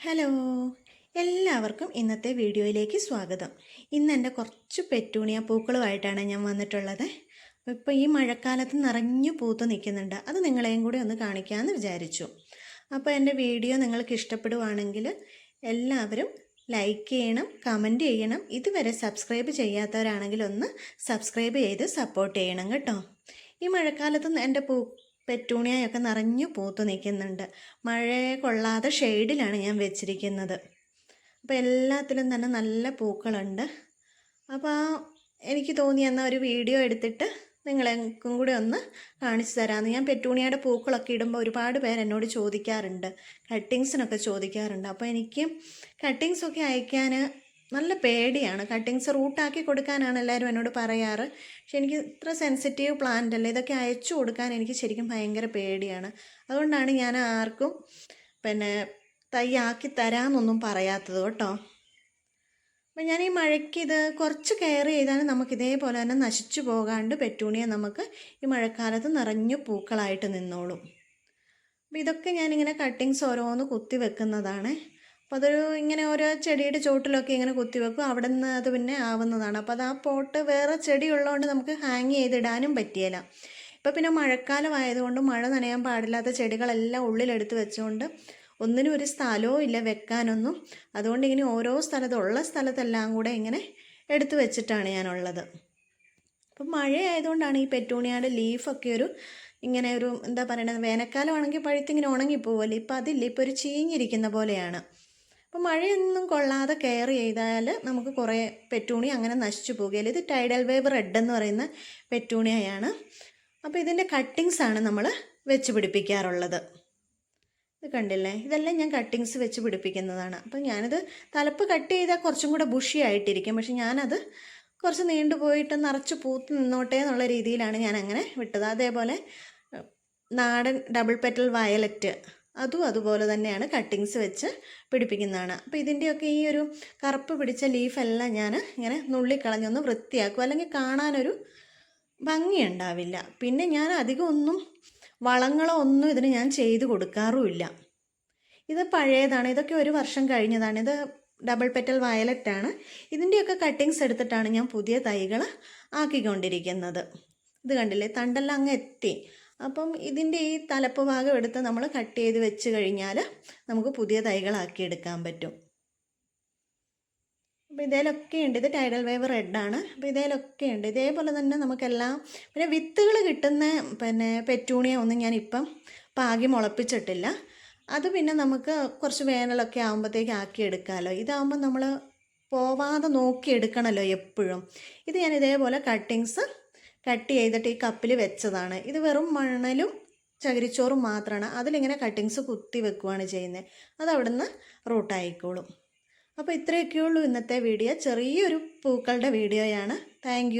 Hello. എല്ലാവർക്കും ഇന്നത്തെ വീഡിയോയിലേക്ക് സ്വാഗതം. ഇന്ന് എന്റെ കുറച്ച് പെറ്റൂണിയ പൂക്കളുമായിട്ടാണ് ഞാൻ വന്നിട്ടുള്ളത്. ഇപ്പോൾ ഈ മഴക്കാലത്ത് നിറഞ്ഞു പൂത്ത് നിൽക്കുന്നുണ്ട്. അത് നിങ്ങളെയും കൂടി ഒന്ന് കാണിക്കാമെന്ന് വിചാരിച്ചു. അപ്പോൾ എന്റെ വീഡിയോ നിങ്ങൾക്ക് ഇഷ്ടപ്പെടുവാണെങ്കിൽ എല്ലാവരും ലൈക്ക് ചെയ്യണം കമന്റ് ചെയ്യണം. ഇതുവരെ സബ്സ്ക്രൈബ് ചെയ്യാത്തവരാണെങ്കിൽ ഒന്ന് സബ്സ്ക്രൈബ് ചെയ്ത് സപ്പോർട്ട് ചെയ്യണം കേട്ടോ. ഈ മഴക്കാലത്ത് എന്റെ പൂ പെറ്റൂണിയൊക്കെ നിറഞ്ഞു പൂത്തു നിൽക്കുന്നുണ്ട്. മഴയെ കൊള്ളാതെ ഷെയ്ഡിലാണ് ഞാൻ വെച്ചിരിക്കുന്നത്. അപ്പോൾ എല്ലാത്തിലും തന്നെ നല്ല പൂക്കളുണ്ട്. അപ്പോൾ എനിക്ക് തോന്നി എന്നാൽ ഒരു വീഡിയോ എടുത്തിട്ട് നിങ്ങളെക്കും കൂടി ഒന്ന് കാണിച്ചു തരാമെന്ന്. ഞാൻ പെറ്റൂണിയുടെ പൂക്കളൊക്കെ ഇടുമ്പോൾ ഒരുപാട് പേർ എന്നോട് ചോദിക്കാറുണ്ട്. കട്ടിങ്സിനൊക്കെ ചോദിക്കാറുണ്ട്. അപ്പോൾ എനിക്ക് കട്ടിങ്സൊക്കെ അയക്കാൻ നല്ല പേടിയാണ്. കട്ടിങ്സ് റൂട്ടാക്കി കൊടുക്കാനാണ് എല്ലാവരും എന്നോട് പറയാറ്. പക്ഷെ എനിക്ക് ഇത്ര സെൻസിറ്റീവ് പ്ലാന്റ് അല്ല ഇതൊക്കെ അയച്ചു കൊടുക്കാൻ എനിക്ക് ശരിക്കും ഭയങ്കര പേടിയാണ്. അതുകൊണ്ടാണ് ഞാൻ ആർക്കും പിന്നെ തയ്യാക്കി തരാമെന്നൊന്നും പറയാത്തത് കേട്ടോ. അപ്പം ഞാൻ ഈ മഴയ്ക്ക് ഇത് കുറച്ച് കെയർ ചെയ്താൽ നമുക്ക് ഇതേപോലെ തന്നെ നശിച്ചു പോകാണ്ട് പെറ്റൂണിയെ നമുക്ക് ഈ മഴക്കാലത്ത് നിറഞ്ഞു പൂക്കളായിട്ട് നിന്നോളും. അപ്പം ഇതൊക്കെ ഞാനിങ്ങനെ കട്ടിങ്സ് ഓരോന്ന് കുത്തി വെക്കുന്നതാണ്. അപ്പോൾ അതൊരു ഇങ്ങനെ ഓരോ ചെടിയുടെ ചോട്ടിലൊക്കെ ഇങ്ങനെ കുത്തിവെക്കും അവിടെ നിന്ന് അത് പിന്നെ ആവുന്നതാണ്. അപ്പോൾ അത് ആ പോട്ട് വേറെ ചെടി ഉള്ളതുകൊണ്ട് നമുക്ക് ഹാങ് ചെയ്തിടാനും പറ്റിയല്ല ഇപ്പോൾ പിന്നെ മഴക്കാലം ആയതുകൊണ്ട് മഴ നനയാൻ പാടില്ലാത്ത ചെടികളെല്ലാം ഉള്ളിലെടുത്ത് വെച്ചുകൊണ്ട് ഒന്നിനും ഒരു സ്ഥലവും ഇല്ല വെക്കാനൊന്നും. അതുകൊണ്ട് ഇങ്ങനെ ഓരോ സ്ഥലത്തും ഉള്ള സ്ഥലത്തെല്ലാം കൂടെ ഇങ്ങനെ എടുത്തു വെച്ചിട്ടാണ് ഞാനുള്ളത്. അപ്പം മഴയായതുകൊണ്ടാണ് ഈ പെറ്റൂണിയാടെ ലീഫൊക്കെ ഒരു ഇങ്ങനെ ഒരു എന്താ പറയണത്? വേനൽക്കാലമാണെങ്കിൽ പഴുത്തിങ്ങനെ ഉണങ്ങിപ്പോവല്ലേ? ഇപ്പം അതില്ല. ഇപ്പോൾ ഒരു ചീഞ്ഞിരിക്കുന്ന പോലെയാണ്. അപ്പോൾ മഴയൊന്നും കൊള്ളാതെ കെയർ ചെയ്താൽ നമുക്ക് കുറേ പെറ്റൂണി അങ്ങനെ നശിച്ചു പോകുകയില്ല. ഇത് ടൈഡൽ വേവ് റെഡ് എന്ന് പറയുന്ന പെറ്റൂണിയയാണ് അപ്പോൾ ഇതിന്റെ കട്ടിങ്സ് ആണ് നമ്മൾ വെച്ച് പിടിപ്പിക്കാറുള്ളത്. ഇത് കണ്ടില്ലേ? ഇതെല്ലാം ഞാൻ കട്ടിങ്സ് വെച്ച് പിടിപ്പിക്കുന്നതാണ്. അപ്പോൾ ഞാനിത് തലപ്പ് കട്ട് ചെയ്താൽ കുറച്ചും കൂടെ ബുഷി ആയിട്ടിരിക്കും. പക്ഷെ ഞാനത് കുറച്ച് നീണ്ടുപോയിട്ട് നിറച്ച് പൂത്ത് നിന്നോട്ടെ എന്നുള്ള രീതിയിലാണ് ഞാൻ അങ്ങനെ വിട്ടത്. അതേപോലെ നാടൻ ഡബിൾ പെറ്റൽ വയലറ്റ് അതും അതുപോലെ തന്നെയാണ് കട്ടിങ്സ് വെച്ച് പിടിപ്പിക്കുന്നതാണ്. അപ്പോൾ ഇതിന്റെയൊക്കെ ഈ ഒരു കറുപ്പ് പിടിച്ച ലീഫെല്ലാം ഞാൻ ഇങ്ങനെ നുള്ളിക്കളഞ്ഞൊന്ന് വൃത്തിയാക്കും. അല്ലെങ്കിൽ കാണാനൊരു ഭംഗിയുണ്ടാവില്ല. പിന്നെ ഞാൻ അധികം ഒന്നും വളങ്ങളോ ഒന്നും ഇതിന് ഞാൻ ചെയ്ത് കൊടുക്കാറുമില്ല. ഇത് പഴയതാണ്. ഇതൊക്കെ ഒരു വർഷം കഴിഞ്ഞതാണ്. ഇത് ഡബിൾ പെറ്റൽ വയലറ്റ് ആണ്. ഇതിന്റെയൊക്കെ കട്ടിങ്സ് എടുത്തിട്ടാണ് ഞാൻ പുതിയ തൈകൾ ആക്കിക്കൊണ്ടിരിക്കുന്നത്. ഇത് കണ്ടില്ലേ? തണ്ടെല്ലാം അങ്ങ് എത്തി. അപ്പം ഇതിന്റെ ഈ തലപ്പ് ഭാഗം എടുത്ത് നമ്മൾ കട്ട് ചെയ്ത് വെച്ച് കഴിഞ്ഞാൽ നമുക്ക് പുതിയ തൈകളാക്കി എടുക്കാൻ പറ്റും. അപ്പോൾ ഇതേലൊക്കെ ഉണ്ട്. ഇത് ടൈഡൽ വേവ് റെഡാണ് അപ്പോൾ ഇതേലൊക്കെ ഉണ്ട്. ഇതേപോലെ തന്നെ നമുക്കെല്ലാം പിന്നെ വിത്തുകൾ കിട്ടുന്ന പിന്നെ പെറ്റൂണിയ ഒന്നും ഞാനിപ്പം പാകി മുളപ്പിച്ചിട്ടില്ല. അത് പിന്നെ നമുക്ക് കുറച്ച് വേനലൊക്കെ ആകുമ്പോഴത്തേക്ക് ആക്കി എടുക്കാമല്ലോ ഇതാകുമ്പോൾ നമ്മൾ പോവാതെ നോക്കി എടുക്കണമല്ലോ എപ്പോഴും. ഇത് ഞാൻ ഇതേപോലെ കട്ടിങ്സ് കട്ട് ചെയ്തിട്ട് ഈ കപ്പിൽ വെച്ചതാണ്. ഇത് വെറും മണലും ചകിരിച്ചോറും മാത്രമാണ് അതിലിങ്ങനെ കട്ടിങ്സ് കുത്തി വെക്കുവാണ് ചെയ്യുന്നത് അത് അവിടുന്ന് റൂട്ടായിക്കോളും അപ്പോൾ ഇത്രയൊക്കെയുള്ളൂ ഇന്നത്തെ വീഡിയോ ചെറിയൊരു പൂക്കളുടെ വീഡിയോയാണ് താങ്ക്